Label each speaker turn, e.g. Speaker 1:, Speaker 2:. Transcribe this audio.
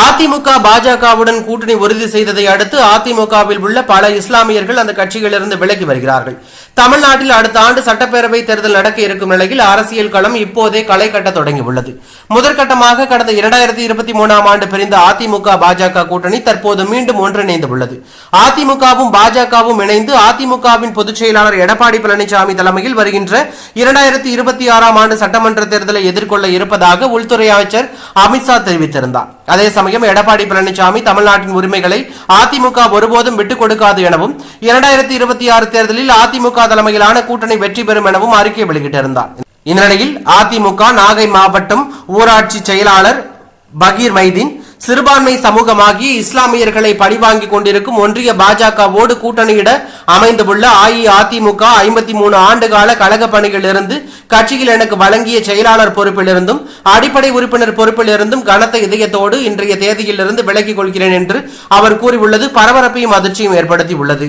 Speaker 1: அதிமுக பாஜகவுடன் கூட்டணி உறுதி செய்ததை அடுத்து அதிமுகவில் உள்ள பல இஸ்லாமியர்கள் அந்த கட்சிகளிலிருந்து விலகி வருகிறார்கள். தமிழ்நாட்டில் அடுத்த ஆண்டு சட்டப்பேரவை தேர்தல் நடக்க இருக்கும் நிலையில் அரசியல் களம் இப்போதே களை கட்ட தொடங்கியுள்ளது. முதற்கட்டமாக கடந்த இரண்டாயிரத்தி இருபத்தி மூணாம் ஆண்டு பிரிந்த அதிமுக பாஜக கூட்டணி தற்போது மீண்டும் ஒன்றிணைந்துள்ளது. அதிமுகவும் பாஜகவும் இணைந்து அதிமுகவின் பொதுச் செயலாளர் எடப்பாடி பழனிசாமி தலைமையில் வருகின்ற இரண்டாயிரத்தி இருபத்தி ஆறாம் ஆண்டு சட்டமன்ற தேர்தலை எதிர்கொள்ள இருப்பதாக உள்துறை அமைச்சர் அமித்ஷா தெரிவித்திருந்தார். அதே சமயம் எடப்பாடி பழனிசாமி தமிழ்நாட்டின் உரிமைகளை அதிமுக ஒருபோதும் விட்டுக் கொடுக்காது எனவும் இரண்டாயிரத்தி இருபத்தி ஆறு தேர்தலில் அதிமுக தலைமையிலான கூட்டணி வெற்றி பெறும் எனவும் அறிக்கை வெளியிட்டிருந்தார். இந்நிலையில் அதிமுக நாகை மாவட்டம் ஊராட்சி செயலாளர் பகீர் மைதீன் சிறுபான்மை சமூகமாகி இஸ்லாமியர்களை பழிவாங்கிக் கொண்டிருக்கும் ஒன்றிய பாஜகவோடு கூட்டணியிட அமைந்துள்ள அஇஅதிமுக ஐம்பத்தி மூணு ஆண்டுகால கழக பணியிலிருந்து கட்சியில் எனக்கு வழங்கிய செயலாளர் பொறுப்பிலிருந்தும் அடிப்படை உறுப்பினர் பொறுப்பிலிருந்தும் கனத்த இதயத்தோடு இன்றைய தேதியிலிருந்து விலகிக் கொள்கிறேன் என்று அவர் கூறியுள்ளது. பரபரப்பையும் அதிர்ச்சியும் ஏற்படுத்தியுள்ளது.